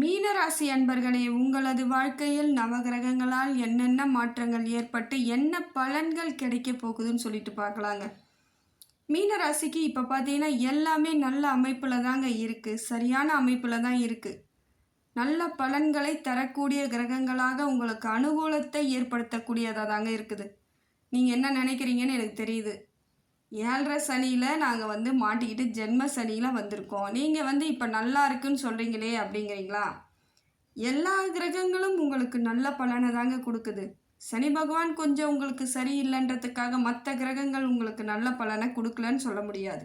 மீனராசி அன்பர்களே உங்களது வாழ்க்கையில் நவகிரகங்களால் என்னென்ன மாற்றங்கள் ஏற்பட்டு என்ன பலன்கள் கிடைக்க போகுதுன்னு சொல்லிட்டு பார்க்கலாங்க. மீனராசிக்கு இப்போ பார்த்தீங்கன்னா எல்லாமே நல்ல அமைப்பில் தாங்க இருக்குது சரியான அமைப்பில் தான் இருக்குது நல்ல பலன்களை தரக்கூடிய கிரகங்களாக உங்களுக்கு அனுகூலத்தை ஏற்படுத்தக்கூடியதாக தாங்க இருக்குது. நீங்கள் என்ன நினைக்கிறீங்கன்னு எனக்கு தெரியுது. ஏழரை சனியில் நாங்கள் வந்து மாட்டிக்கிட்டு ஜென்ம சனியில் வந்திருக்கோம். நீங்கள் வந்து இப்போ நல்லா இருக்குன்னு சொல்கிறீங்களே அப்படிங்கிறீங்களா? எல்லா கிரகங்களும் உங்களுக்கு நல்ல பலனை தாங்க கொடுக்குது. சனி பகவான் கொஞ்சம் உங்களுக்கு சரியில்லைன்றதுக்காக மற்ற கிரகங்கள் உங்களுக்கு நல்ல பலனை கொடுக்கலன்னு சொல்ல முடியாது.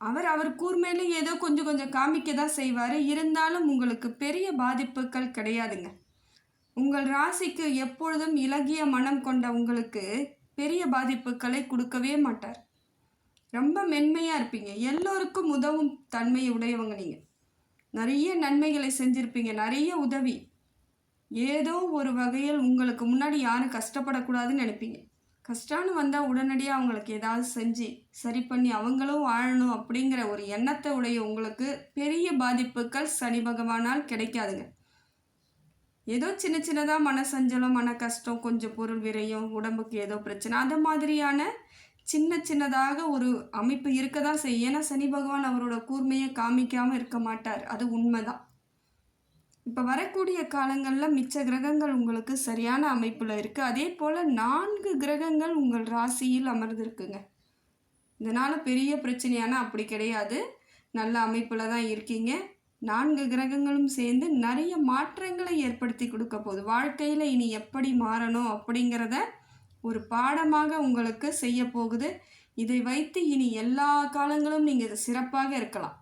அவர் அவர் கூர்மையிலும் ஏதோ கொஞ்சம் கொஞ்சம் காமிக்க தான் செய்வார். இருந்தாலும் உங்களுக்கு பெரிய பாதிப்புகள் கிடையாதுங்க. உங்கள் ராசிக்கு எப்பொழுதும் இலகிய மனம் கொண்ட உங்களுக்கு பெரிய பாதிப்புகளை கொடுக்கவே மாட்டார். ரொம்ப மென்மையாக இருப்பீங்க. எல்லோருக்கும் உதவும் தன்மை உடையவங்க நீங்கள் நிறைய நன்மைகளை செஞ்சுருப்பீங்க. நிறைய உதவி. ஏதோ ஒரு வகையில் உங்களுக்கு முன்னாடி யாரும் கஷ்டப்படக்கூடாதுன்னு நினைப்பீங்க. கஷ்டம்னு வந்தால் உடனடியாக அவங்களுக்கு ஏதாவது செஞ்சு சரி பண்ணி அவங்களும் வாழணும் அப்படிங்கிற ஒரு எண்ணத்தை உடைய உங்களுக்கு பெரிய பாதிப்புகள் சனி பகவானால் கிடைக்காதுங்க. ஏதோ சின்ன சின்னதாக மன சஞ்சலம் மன கஷ்டம் கொஞ்சம் பொருள் விரையும் உடம்புக்கு ஏதோ பிரச்சனை அந்த மாதிரியான சின்ன சின்னதாக ஒரு அமைப்பு இருக்க தான் செய்யும். ஏன்னா சனி பகவான் அவரோட கூர்மையை காமிக்காமல் இருக்க மாட்டார். அது உண்மைதான். இப்போ வரக்கூடிய காலங்களில் மிச்ச கிரகங்கள் உங்களுக்கு சரியான அமைப்பில் இருக்குது அதே போல் நான்கு கிரகங்கள் உங்கள் ராசியில் அமர்ந்திருக்குங்க. இதனால் பெரிய பிரச்சனையான அப்படி கிடையாது. நல்ல அமைப்பில் தான் இருக்கீங்க. நான்கு கிரகங்களும் சேர்ந்து நிறைய மாற்றங்களை ஏற்படுத்தி கொடுக்க போகுது. வாழ்க்கையில் இனி எப்படி மாறணும் அப்படிங்கிறத ஒரு பாடமாக உங்களுக்கு செய்ய போகுது. இதை வைத்து இனி எல்லா காலங்களும் நீங்கள் சிறப்பாக இருக்கலாம்.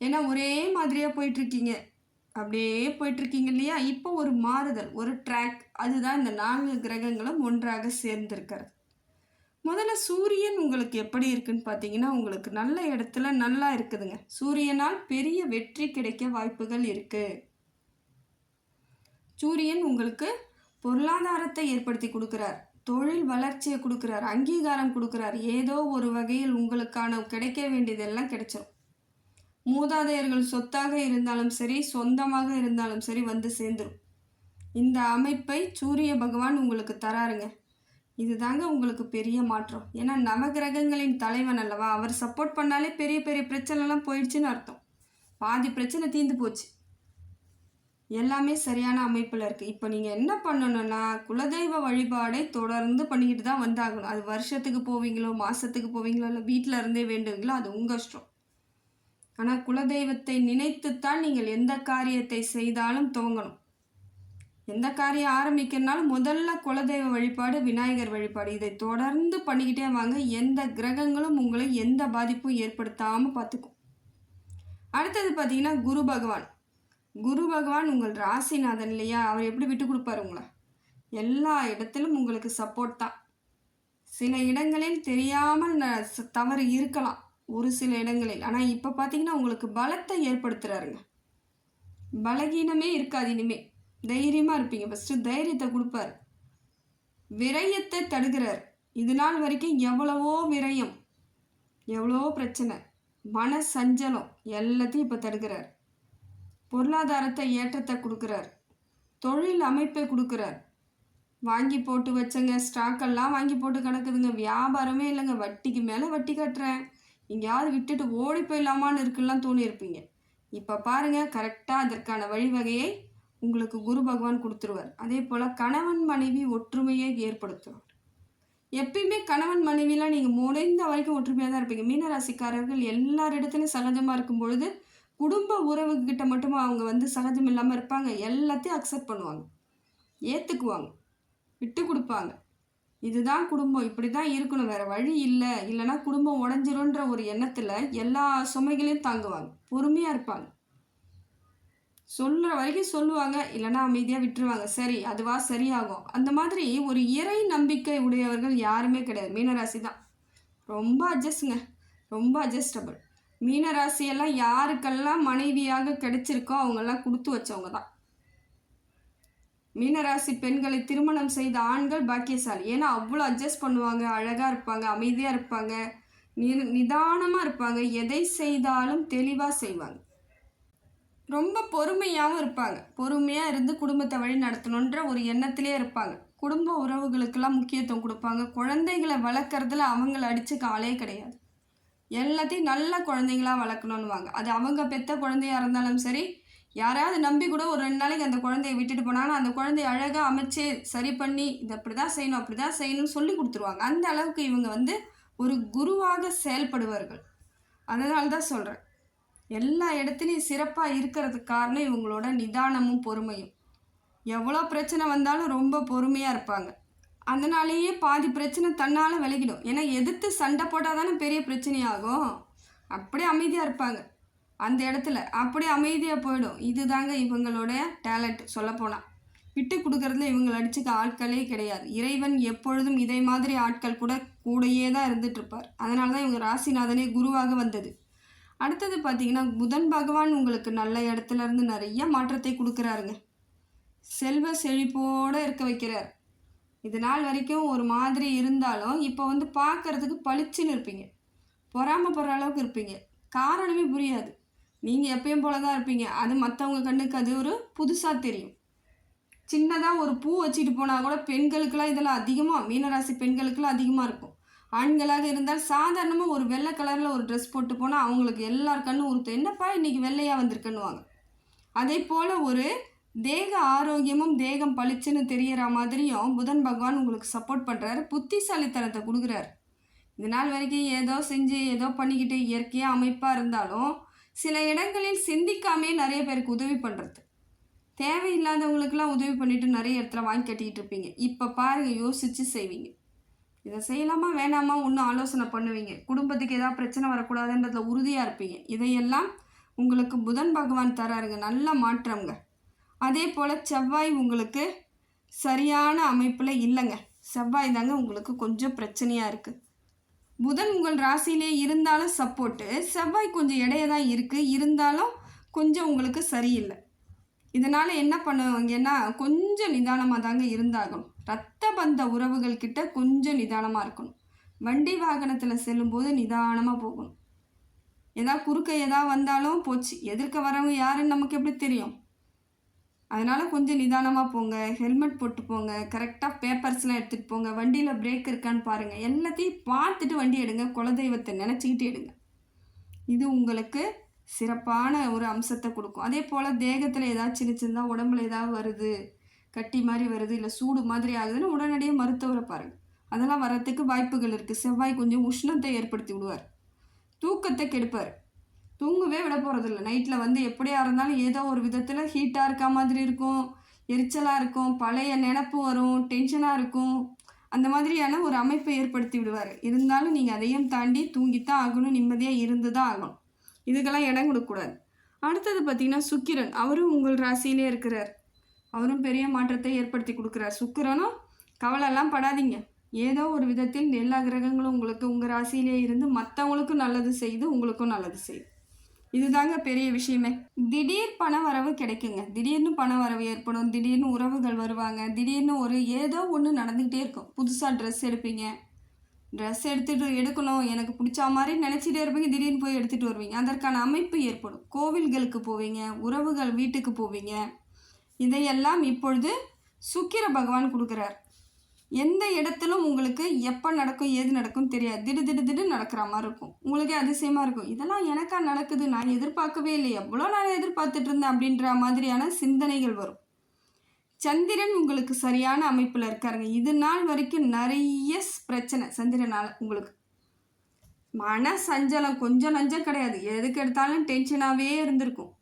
ஏன்னா ஒரே மாதிரியாக போயிட்டுருக்கீங்க. அப்படியே போயிட்டுருக்கீங்க இல்லையா? இப்போ ஒரு மாறுதல் ஒரு ட்ராக் அதுதான் இந்த நான்கு கிரகங்களும் ஒன்றாக சேர்ந்திருக்கிறது. முதல்ல சூரியன் உங்களுக்கு எப்படி இருக்குன்னு பார்த்தீங்கன்னா உங்களுக்கு நல்ல இடத்துல நல்லா இருக்குதுங்க. சூரியனால் பெரிய வெற்றி கிடைக்க வாய்ப்புகள் இருக்குது சூரியன் உங்களுக்கு பொருளாதாரத்தை ஏற்படுத்தி கொடுக்குறார். தொழில் வளர்ச்சியை கொடுக்குறார். அங்கீகாரம் கொடுக்குறார். ஏதோ ஒரு வகையில் உங்களுக்கான கிடைக்க வேண்டியதெல்லாம் கிடைச்சிடும் மூதாதையர்கள் சொத்தாக இருந்தாலும் சரி சொந்தமாக இருந்தாலும் சரி வந்து சேர்ந்துடும் இந்த அமைப்பை சூரிய பகவான் உங்களுக்கு தராருங்க. இதுதாங்க உங்களுக்கு பெரிய மாற்றம். ஏன்னா நவகிரகங்களின் தலைவன் அல்லவா அவர் சப்போர்ட் பண்ணாலே பெரிய பெரிய பிரச்சனைலாம் போயிடுச்சுன்னு அர்த்தம். பாதி பிரச்சனை தீர்ந்து போச்சு. எல்லாமே சரியான அமைப்பில் இருக்குது இப்போ நீங்கள் என்ன பண்ணணும்னா குலதெய்வ வழிபாடை தொடர்ந்து பண்ணிக்கிட்டு தான் வந்தாகணும். அது வருஷத்துக்கு போவீங்களோ மாதத்துக்கு போவீங்களோ இல்லை வீட்டில் இருந்தே வேண்டுவீங்களோ அது உங்கள் இஷ்டம் ஆனால் குலதெய்வத்தை நினைத்துத்தான் நீங்கள் எந்த காரியத்தை செய்தாலும் துவங்கணும். எந்த காரியம் ஆரம்பிக்கிறனாலும் முதல்ல குலதெய்வ வழிபாடு விநாயகர் வழிபாடு. இதை தொடர்ந்து பண்ணிக்கிட்டே வாங்க. எந்த கிரகங்களும் உங்களை எந்த பாதிப்பும் ஏற்படுத்தாமல் பார்த்துக்கும் அடுத்தது பார்த்தீங்கன்னா குரு பகவான். குரு பகவான் உங்கள் ராசிநாதன் இல்லையா? அவர் எப்படி விட்டு கொடுப்பாரு உங்களை? எல்லா இடத்திலும் உங்களுக்கு சப்போர்ட் தான். சில இடங்களில் தெரியாமல் தவறு இருக்கலாம். ஒரு சில இடங்களில். ஆனால் இப்போ பார்த்தீங்கன்னா உங்களுக்கு பலத்தை ஏற்படுத்துகிறாருங்க பலகீனமே இருக்காது இனிமே. தைரியமாக இருப்பீங்க. ஃபஸ்ட்டு தைரியத்தை கொடுப்பாரு. விரயத்தை தடுக்கிறார். இது நாள் வரைக்கும் எவ்வளவோ விரயம் எவ்வளவோ பிரச்சனை மன சஞ்சலம் எல்லாத்தையும் இப்போ தடுக்கிறார். பொருளாதாரத்தை ஏற்றத்தை கொடுக்குறார். தொழில் அமைப்பை கொடுக்குறார். வாங்கி போட்டு வச்சங்க ஸ்டாக்கெல்லாம் வாங்கி போட்டு கிடக்குதுங்க. வியாபாரமே இல்லைங்க. வட்டிக்கு மேலே வட்டி கட்டுறேன். எங்கேயாவது விட்டுட்டு ஓடி போயிடலாமான்னு இருக்குலாம் தோணியிருப்பீங்க. இப்போ பாருங்கள் கரெக்டாக அதற்கான வழிவகையை உங்களுக்கு குரு பகவான் கொடுத்துருவார். அதே போல் கணவன் மனைவி ஒற்றுமையை ஏற்படுத்துவார் எப்பயுமே கணவன் மனைவிலாம் நீங்கள் முடிந்த வரைக்கும் ஒற்றுமையாக தான் இருப்பீங்க. மீனராசிக்காரர்கள் எல்லாரிடத்துலையும் சகஜமாக இருக்கும் பொழுது குடும்ப உறவுகிட்ட மட்டும் அவங்க வந்து சகஜம் இல்லாமல் இருப்பாங்க. எல்லாத்தையும் அக்செப்ட் பண்ணுவாங்க. ஏற்றுக்குவாங்க விட்டு கொடுப்பாங்க. இதுதான் குடும்பம். இப்படி தான் இருக்கணும். வேற வழி இல்லை. இல்லைன்னா குடும்பம் உடஞ்சிரும்ன்ற ஒரு எண்ணத்தில் எல்லா சுமைகளையும் தாங்குவாங்க. பொறுமையாக இருப்பாங்க. சொல்கிற வரைக்கும் சொல்லுவாங்க இல்லைன்னா அமைதியாக விட்டுருவாங்க. சரி அதுவா சரியாகும். அந்த மாதிரி ஒரு இறை நம்பிக்கை உடையவர்கள் யாருமே கிடையாது. மீனராசி தான். ரொம்ப அட்ஜஸ்ட்டுங்க ரொம்ப அட்ஜஸ்டபிள் மீனராசியெல்லாம் யாருக்கெல்லாம் மனைவியாக கிடைச்சிருக்கோ அவங்கெல்லாம் கொடுத்து வச்சவங்க தான். மீனராசி பெண்களை திருமணம் செய்த ஆண்கள் பாக்கியசாலி. ஏன்னா அவ்வளோ அட்ஜஸ்ட் பண்ணுவாங்க. அழகாக இருப்பாங்க அமைதியாக இருப்பாங்க. நி நிதானமாக இருப்பாங்க. எதை செய்தாலும் தெளிவாக செய்வாங்க. ரொம்ப பொறுமையாகவும் இருப்பாங்க. பொறுமையாக இருந்து குடும்பத்தை வழி நடத்தணுன்ற ஒரு எண்ணத்திலே இருப்பாங்க. குடும்ப உறவுகளுக்கெல்லாம் முக்கியத்துவம் கொடுப்பாங்க. குழந்தைகளை வளர்க்குறதுல அவங்கள அடித்து ஆளே கிடையாது. எல்லாத்தையும் நல்ல குழந்தைங்களா வளர்க்கணுன்னுவாங்க அது அவங்க பெத்த குழந்தையாக இருந்தாலும் சரி யாரையாவது நம்பி கூட ஒரு ரெண்டு நாளைக்கு அந்த குழந்தைய விட்டுட்டு போனாங்கன்னா அந்த குழந்தைய அழகாக அமைச்சு சரி பண்ணி இதை அப்படி தான் செய்யணும் அப்படி தான் செய்யணும்னு சொல்லி கொடுத்துருவாங்க. அந்த அளவுக்கு இவங்க வந்து ஒரு குருவாக செயல்படுவார்கள். அதனால தான் சொல்கிறேன் எல்லா இடத்துலையும் சிறப்பாக இருக்கிறதுக்கு காரணம் இவங்களோட நிதானமும் பொறுமையும். எவ்வளோ பிரச்சனை வந்தாலும் ரொம்ப பொறுமையாக இருப்பாங்க. அதனாலேயே பாதி பிரச்சனை தன்னால் விலகிடும். ஏன்னா எதிர்த்து சண்டை போட்டால் தானே பெரிய பிரச்சனையாகும். அப்படியே அமைதியாக இருப்பாங்க. அந்த இடத்துல அப்படியே அமைதியாக போயிடும். இதுதாங்க இவங்களோட டேலண்ட் சொல்லப்போனால் விட்டு கொடுக்குறதுல இவங்களை அடிச்சுக்க ஆட்களே கிடையாது. இறைவன் எப்பொழுதும் இதே மாதிரி ஆட்கள் கூட கூடயே தான் இருந்துகிட்ருப்பார் அதனால தான் இவங்க ராசிநாதனே குருவாக வந்தது. அடுத்தது பார்த்தீங்கன்னா புதன் பகவான் உங்களுக்கு நல்ல இடத்துல இருந்து நிறைய மாற்றத்தை கொடுக்குறாருங்க. செல்வ செழிப்போடு இருக்க வைக்கிறார். இது நாள் வரைக்கும் ஒரு மாதிரி இருந்தாலும் இப்போ வந்து பார்க்கறதுக்கு பளிச்சுன்னு இருப்பீங்க. பொறாமப்படுற அளவுக்கு இருப்பீங்க. காரணமே புரியாது. நீங்கள் எப்பயும் போல தான் இருப்பீங்க. அது மற்றவங்க கண்ணுக்கு அது ஒரு புதுசாக தெரியும். சின்னதாக ஒரு பூ வச்சுட்டு போனால் கூட பெண்களுக்கெல்லாம் இதெல்லாம் அதிகமாக மீனராசி பெண்களுக்கெல்லாம் அதிகமாக இருக்கும். ஆண்களாக இருந்தால் சாதாரணமாக ஒரு வெள்ளை கலரில் ஒரு ட்ரெஸ் போட்டு போனால் அவங்களுக்கு எல்லார் கண்ணும் உறுத்தும் என்னப்பா இன்னைக்கு வெள்ளையாக வந்திருக்குன்னுவாங்க. அதே போல் ஒரு தேக ஆரோக்கியமும் தேகம் பளிச்சுன்னு தெரியற மாதிரியும் புதன் பகவான் உங்களுக்கு சப்போர்ட் பண்ணுறாரு புத்திசாலித்தனத்தை கொடுக்குறாரு. இது நாள் வரைக்கும் ஏதோ செஞ்சு ஏதோ பண்ணிக்கிட்டு இயற்கையாக அமைப்பாக இருந்தாலும் சில இடங்களில் சிந்திக்காமே நிறைய பேருக்கு உதவி பண்ணுறது தேவையில்லாதவங்களுக்கெல்லாம் உதவி பண்ணிட்டு நிறைய இடத்துல வாங்கி கட்டிக்கிட்டு இருப்பீங்க. இப்போ பாருங்கள் யோசித்து செய்வீங்க. இதை செய்யலாமா வேணாமா ஒன்றும் ஆலோசனை பண்ணுவீங்க. குடும்பத்துக்கு ஏதாவது பிரச்சனை வரக்கூடாதுன்றதுல உறுதியாக இருப்பீங்க. இதையெல்லாம் உங்களுக்கு புதன் பகவான் தராருங்க. நல்ல மாற்றம்ங்க. அதே போல் செவ்வாய் உங்களுக்கு சரியான அமைப்பில் இல்லைங்க. செவ்வாய் தாங்க உங்களுக்கு கொஞ்சம் பிரச்சனையாக இருக்குது புதன் உங்கள் ராசியிலே இருந்தாலும் சப்போர்ட்டு செவ்வாய் கொஞ்சம் இடையே தான் இருக்குது இருந்தாலும் கொஞ்சம் உங்களுக்கு சரியில்லை. இதனால் என்ன பண்ணுவாங்கன்னா கொஞ்சம் நிதானமாக தாங்க இருந்தாகணும். ரத்த பந்த உறவுகள் கிட்ட கொஞ்சம் நிதானமாக இருக்கணும். வண்டி வாகனத்தில் செல்லும்போது நிதானமாக போகணும். ஏதாவது குறுக்க ஏதாவது வந்தாலும் போச்சு. எதிர்க்க வரவங்க யாருன்னு நமக்கு எப்படி தெரியும்? அதனால் கொஞ்சம் நிதானமாக போங்க. ஹெல்மெட் போட்டு போங்க. கரெக்டாக பேப்பர்ஸ்லாம் எடுத்துகிட்டு போங்க. வண்டியில் பிரேக் இருக்கான்னு பாருங்கள் எல்லாத்தையும் பார்த்துட்டு வண்டி எடுங்க. குலதெய்வத்தை நினச்சிக்கிட்டு எடுங்க. இது உங்களுக்கு சிறப்பான ஒரு அம்சத்தை கொடுக்கும். அதே போல் தேகத்தில் ஏதாவது சின்ன சின்னதாக உடம்புல ஏதாவது வருது கட்டி மாதிரி வருது இல்லை சூடு மாதிரி ஆகுதுன்னு உடனடியாக மருத்துவரை பாருங்கள் அதெல்லாம் வர்றதுக்கு வாய்ப்புகள் இருக்குது செவ்வாய் கொஞ்சம் உஷ்ணத்தை ஏற்படுத்தி விடுவார். தூக்கத்தை கெடுப்பார். தூங்கவே விட போகிறதில்ல நைட்டில் வந்து எப்படியா இருந்தாலும் ஏதோ ஒரு விதத்தில் ஹீட்டாக இருக்க மாதிரி இருக்கும். எரிச்சலாக இருக்கும். பழைய நினப்பு வரும். டென்ஷனாக இருக்கும். அந்த மாதிரியான ஒரு அமைப்பை ஏற்படுத்தி விடுவார். இருந்தாலும் நீங்கள் அதையும் தாண்டி தூங்கித்தான் ஆகணும். நிம்மதியாக இருந்து தான் ஆகணும். இதுக்கெல்லாம் இடம் கொடுக்கக்கூடாது. அடுத்தது பார்த்திங்கன்னா சுக்கிரன். அவரும் உங்கள் ராசியிலே இருக்கிறார். அவரும் பெரிய மாற்றத்தை ஏற்படுத்தி கொடுக்குறார். சுக்கிரனும் கவலைலாம் படாதீங்க. ஏதோ ஒரு விதத்தில் எல்லா கிரகங்களும் உங்களுக்கு உங்கள் ராசியிலே இருந்து மற்றவங்களுக்கும் நல்லது செய்து உங்களுக்கும் நல்லது செய்யுது இதுதாங்க பெரிய விஷயமே. திடீர் பண வரவு கிடைக்குங்க. திடீர்னு பண வரவு ஏற்படும். திடீர்னு உறவுகள் வருவாங்க. திடீர்னு ஒரு ஏதோ ஒன்று நடந்துக்கிட்டே இருக்கும். புதுசாக ட்ரெஸ் எடுப்பீங்க. ட்ரெஸ் எடுத்துகிட்டு எடுக்கணும். எனக்கு பிடிச்ச மாதிரி நினச்சிட்டே இருப்பீங்க. திடீர்னு போய் எடுத்துகிட்டு வருவீங்க. அதற்கான அமைப்பு ஏற்படும். கோவில்களுக்கு போவீங்க. உறவுகள் வீட்டுக்கு போவீங்க. இதையெல்லாம் இப்பொழுது சுக்கிர பகவான் கொடுக்குறார். எந்த இடத்திலும் உங்களுக்கு எப்போ நடக்கும் ஏது நடக்கும்னு தெரியாது. திடு திடு திடு நடக்கிற மாதிரி இருக்கும். உங்களுக்கே அதிசயமாக இருக்கும். இதெல்லாம் எனக்கா நடக்குது. நான் எதிர்பார்க்கவே இல்லை. எவ்வளோ நான் எதிர்பார்த்துட்டு இருந்தேன் அப்படின்ற மாதிரியான சிந்தனைகள் வரும். சந்திரன் உங்களுக்கு சரியான அமைப்பில் இருக்காருங்க. இது நாள் வரைக்கும் நிறைய பிரச்சனை. சந்திரனால் உங்களுக்கு. மன சஞ்சலம் கொஞ்சம் நஞ்சம் கிடையாது. எதுக்கு எடுத்தாலும் டென்ஷனாகவே இருந்திருக்கும்.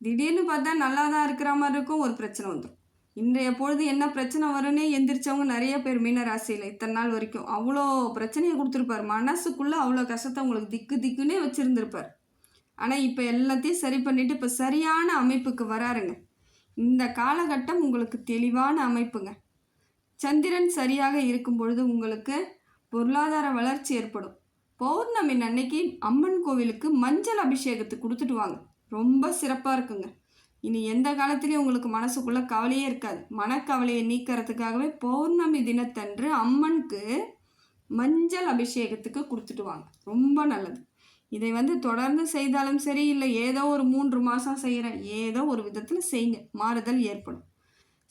திடீர்னு பார்த்தா நல்லா தான் இருக்கிற மாதிரி இருக்கும். ஒரு பிரச்சனை வந்துடும் இன்றைய பொழுது என்ன பிரச்சனை வரும்னே எந்திரிச்சவங்க நிறைய பேர் மீன ராசியில் இத்தனை நாள் வரைக்கும் அவ்வளோ பிரச்சனையை கொடுத்துருப்பார். மனசுக்குள்ளே அவ்வளோ கஷ்டத்தை உங்களுக்கு திக்கு திக்குன்னே வச்சுருந்துருப்பார். ஆனால் இப்போ எல்லாத்தையும் சரி பண்ணிவிட்டு இப்போ சரியான அமைப்புக்கு வராருங்க. இந்த காலகட்டம் உங்களுக்கு தெளிவான அமைப்புங்க. சந்திரன் சரியாக இருக்கும் பொழுது உங்களுக்கு பொருளாதார வளர்ச்சி ஏற்படும். பௌர்ணமி அன்னைக்கு அம்மன் கோவிலுக்கு மஞ்சள் அபிஷேகத்துக்கு கொடுத்துட்டு வாங்க. ரொம்ப சிறப்பாக இருக்குங்க. இனி எந்த காலத்துலேயும் உங்களுக்கு மனசுக்குள்ளே கவலையே இருக்காது. மனக்கவலையை நீக்கிறதுக்காகவே பௌர்ணமி தினத்தன்று அம்மனுக்கு மஞ்சள் அபிஷேகத்துக்கு கொடுத்துட்டு வாங்க. ரொம்ப நல்லது. இதை வந்து தொடர்ந்து செய்தாலும் சரி இல்லை ஏதோ ஒரு மூன்று மாதம் செய்கிறேன் ஏதோ ஒரு விதத்தில் செய்யுங்க மாறுதல் ஏற்படும்.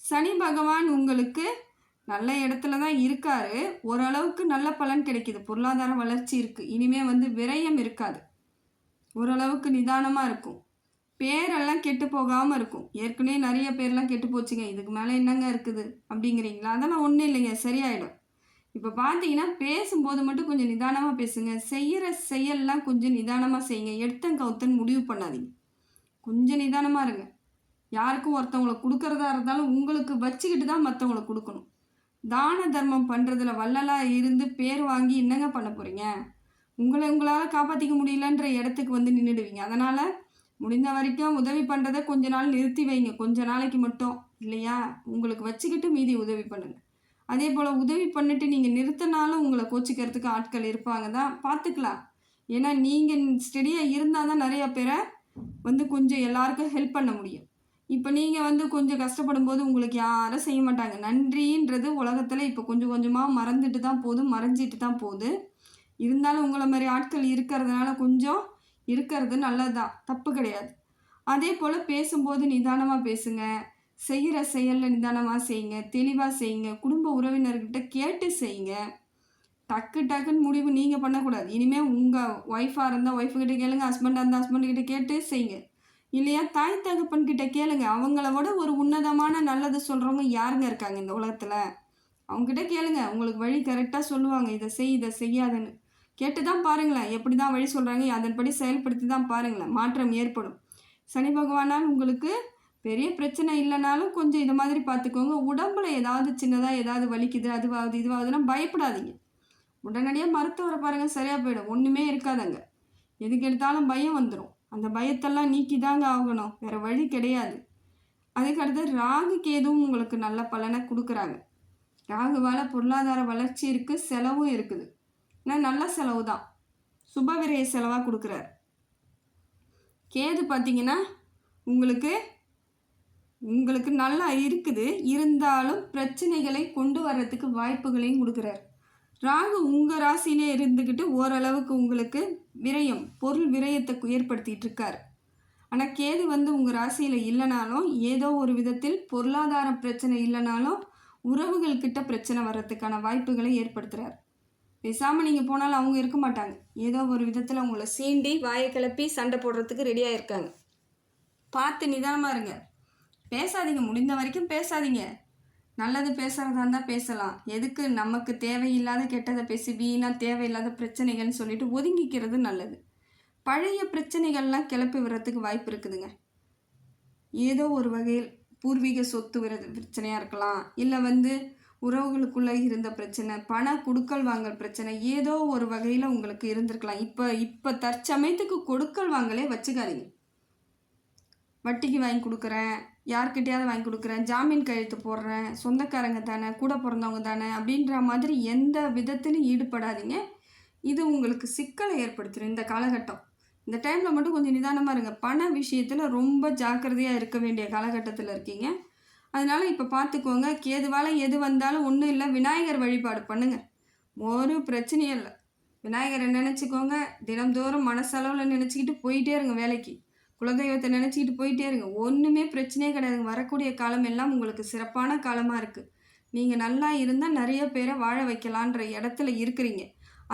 சனி பகவான் உங்களுக்கு நல்ல இடத்துல தான் இருக்காரு. ஓரளவுக்கு நல்ல பலன் கிடைக்கிது. பொருளாதார வளர்ச்சி இருக்குது இனிமே வந்து விரயம் இருக்காது. ஓரளவுக்கு நிதானமாக இருக்கும். பேரெல்லாம் கெட்டு போகாமல் இருக்கும். ஏற்கனவே நிறைய பேர்லாம் கெட்டு போச்சுங்க. இதுக்கு மேலே என்னங்க இருக்குது? அப்படிங்கிறீங்களா? அதெல்லாம் ஒன்றும் இல்லைங்க. சரியாயிடும். இப்போ பார்த்தீங்கன்னா பேசும்போது மட்டும் கொஞ்சம் நிதானமாக பேசுங்க. செய்கிற செயல்லாம் கொஞ்சம் நிதானமாக செய்யுங்க. எடுத்தன் கவுத்தன் முடிவு பண்ணாதீங்க. கொஞ்சம் நிதானமாக இருங்க. யாருக்கும் ஒருத்தவங்களை கொடுக்கறதா இருந்தாலும் உங்களுக்கு வச்சுக்கிட்டு தான் மற்றவங்களை கொடுக்கணும். தான தர்மம் பண்ணுறதுல வள்ளலாக இருந்து பேர் வாங்கி என்னங்க பண்ண போகிறீங்க உங்களை உங்களால் காப்பாற்றிக்க முடியலன்ற இடத்துக்கு வந்து நின்றுடுவீங்க அதனால் முடிந்த வரைக்கும் உதவி பண்ணுறதை கொஞ்ச நாள் நிறுத்தி வைங்க. கொஞ்ச நாளைக்கு மட்டும். இல்லையா? உங்களுக்கு வச்சுக்கிட்டு மீதி உதவி பண்ணுங்கள் அதே போல் உதவி பண்ணிட்டு நீங்கள் நிறுத்தினாலும் உங்களை கோச்சிக்கிறதுக்கு ஆட்கள் இருப்பாங்க. தான் பார்த்துக்கலாம். ஏன்னா நீங்கள் ஸ்டெடியாக இருந்தால் தான் நிறைய பேரை வந்து கொஞ்சம் எல்லாருக்கும் ஹெல்ப் பண்ண முடியும். இப்போ நீங்கள் வந்து கொஞ்சம் கஷ்டப்படும் போது உங்களுக்கு யாரும் செய்ய மாட்டாங்க. நன்றின்றது உலகத்தில் இப்போ கொஞ்சம் கொஞ்சமாக மறந்துட்டு தான் போகுது மறைஞ்சிட்டு தான் போகுது. இருந்தாலும் உங்களை மாதிரி ஆட்கள் இருக்கிறதுனால கொஞ்சம் இருக்கிறது நல்லது தான் தப்பு கிடையாது. அதே போல் பேசும்போது நிதானமாக பேசுங்க. செய்கிற செயலில் நிதானமாக செய்யுங்க தெளிவாக செய்யுங்க குடும்ப உறவினர்கிட்ட கேட்டு செய்யுங்க. டக்கு டக்குன்னு முடிவு நீங்கள் பண்ணக்கூடாது. இனிமேல் உங்கள் ஒய்ஃபாக இருந்தால் ஒய்ஃபுக்கிட்ட கேளுங்க ஹஸ்பண்டாக இருந்தால் ஹஸ்பண்ட்கிட்ட கேட்டு செய்யுங்க. இல்லையா தாய் தகப்பன் கிட்ட கேளுங்க. அவங்கள விட ஒரு உன்னதமான நல்லது சொல்கிறவங்க யாருங்க இருக்காங்க இந்த உலகத்தில்? அவங்ககிட்ட கேளுங்க. உங்களுக்கு வழி கரெக்டாக சொல்லுவாங்க. இதை செய் இதை செய்யாதுன்னு. கேட்டு தான் பாருங்களேன். எப்படி தான் வழி சொல்கிறாங்க அதன்படி செயல்படுத்தி தான் பாருங்களேன். மாற்றம் ஏற்படும். சனி பகவானால் உங்களுக்கு பெரிய பிரச்சனை இல்லைனாலும் கொஞ்சம் இது மாதிரி பார்த்துக்கோங்க. உடம்புல ஏதாவது சின்னதாக ஏதாவது வலிக்குது அதுவாகுது இதுவாகுதுன்னா பயப்படாதீங்க. உடனடியாக மருத்துவரை பாருங்கள் சரியாக போயிடும். ஒன்றுமே இருக்காதங்க. எதுக்கு எடுத்தாலும் பயம் வந்துடும் அந்த பயத்தெல்லாம் நீக்கி தாங்க ஆகணும். வேறு வழி கிடையாது. அதுக்கடுத்து ராகு கேதுவும் உங்களுக்கு நல்ல பலனை கொடுக்குறாங்க. ராகுவால் பொருளாதார வளர்ச்சி இருக்குது செலவும் இருக்குது. ஆனால் நல்ல செலவு தான் சுப விரைய செலவாக கொடுக்குறாரு. கேது பார்த்தீங்கன்னா உங்களுக்கு உங்களுக்கு நல்லா இருக்குது. இருந்தாலும் பிரச்சனைகளை கொண்டு வர்றதுக்கு வாய்ப்புகளையும் கொடுக்குறாரு. ராகு உங்கள் ராசியிலே இருந்துக்கிட்டு ஓரளவுக்கு உங்களுக்கு விரயம் பொருள் விரயத்தை ஏற்படுத்திகிட்டு இருக்கார். ஆனால் கேது வந்து உங்கள் ராசியில் இல்லைனாலும் ஏதோ ஒரு விதத்தில் பொருளாதார பிரச்சனை இல்லைனாலும் உறவுகள்கிட்ட பிரச்சனை வர்றதுக்கான வாய்ப்புகளை ஏற்படுத்துகிறார் பேசாமல் நீங்கள் போனாலும் அவங்க இருக்க மாட்டாங்க. ஏதோ ஒரு விதத்தில் உங்களை சீண்டி வாயை கிளப்பி சண்டை போடுறதுக்கு ரெடியாக இருக்காங்க. பார்த்து நிதானமாக இருங்க. பேசாதீங்க முடிந்த வரைக்கும் பேசாதீங்க. நல்லது பேசுகிறதா இருந்தால் பேசலாம். எதுக்கு நமக்கு தேவையில்லாத கெட்டதை பேசி வீணாக தேவையில்லாத பிரச்சனைகள்னு சொல்லிட்டு ஒதுங்கிக்கிறது நல்லது. பழைய பிரச்சனைகள்லாம் கிளப்பி விடுறதுக்கு வாய்ப்பு இருக்குதுங்க. ஏதோ ஒரு வகையில் பூர்வீக சொத்து விர பிரச்சனையாக இருக்கலாம். இல்லை வந்து உறவுகளுக்குள்ளே இருந்த பிரச்சனை பண கொடுக்கல் வாங்கல் பிரச்சனை ஏதோ ஒரு வகையில் உங்களுக்கு இருந்திருக்கலாம். இப்போ இப்போ தற்சமயத்துக்கு கொடுக்கல் வாங்கலே வச்சுக்காதீங்க. வட்டிக்கு வாங்கி கொடுக்குறேன் யார்கிட்டயாவது வாங்கி கொடுக்குறேன் ஜாமீன் கையெழுத்து போடுறேன் சொந்தக்காரங்க தானே கூட பிறந்தவங்க தானே அப்படின்ற மாதிரி எந்த விதத்திலும் ஈடுபடாதீங்க. இது உங்களுக்கு சிக்கலை ஏற்படுத்திடும் இந்த காலகட்டம். இந்த டைமில் மட்டும் கொஞ்சம் நிதானமாக இருங்க. பண விஷயத்தில் ரொம்ப ஜாக்கிரதையாக இருக்க வேண்டிய காலகட்டத்தில் இருக்கீங்க. அதனால் இப்போ பார்த்துக்கோங்க கேதுவால் எது வந்தாலும் ஒன்றும் இல்லை. விநாயகர் வழிபாடு பண்ணுங்கள் ஒரு பிரச்சனையும் இல்லை. விநாயகரை நினச்சிக்கோங்க. தினம்தோறும் மனசளவில் நினச்சிக்கிட்டு போயிட்டே இருங்க வேலைக்கு. குலதெய்வத்தை நினச்சிக்கிட்டு போயிட்டே இருங்க. ஒன்றுமே பிரச்சனையே கிடையாதுங்க. வரக்கூடிய காலம் எல்லாம் உங்களுக்கு சிறப்பான காலமாக இருக்குது நீங்கள் நல்லா இருந்தால் நிறைய பேரை வாழ வைக்கலான்ற இடத்துல இருக்கிறீங்க.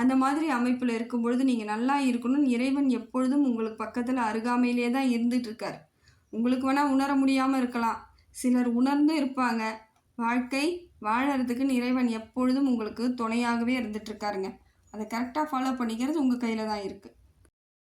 அந்த மாதிரி அமைப்பில் இருக்கும் பொழுது நீங்கள் நல்லா இருக்கணும்னு இறைவன் எப்பொழுதும் உங்களுக்கு பக்கத்தில் அருகாமையிலே தான் இருந்துட்டு இருக்கார் உங்களுக்கு வேணால் உணர முடியாமல் இருக்கலாம். சிலர் உணர்ந்து இருப்பாங்க. வாழ்க்கை வாழறதுக்குன்னு இறைவன் எப்பொழுதும் உங்களுக்கு துணையாகவே இருந்துட்டுருக்காருங்க. அதை கரெக்டாக ஃபாலோ பண்ணிக்கிறது உங்கள் கையில் தான் இருக்குது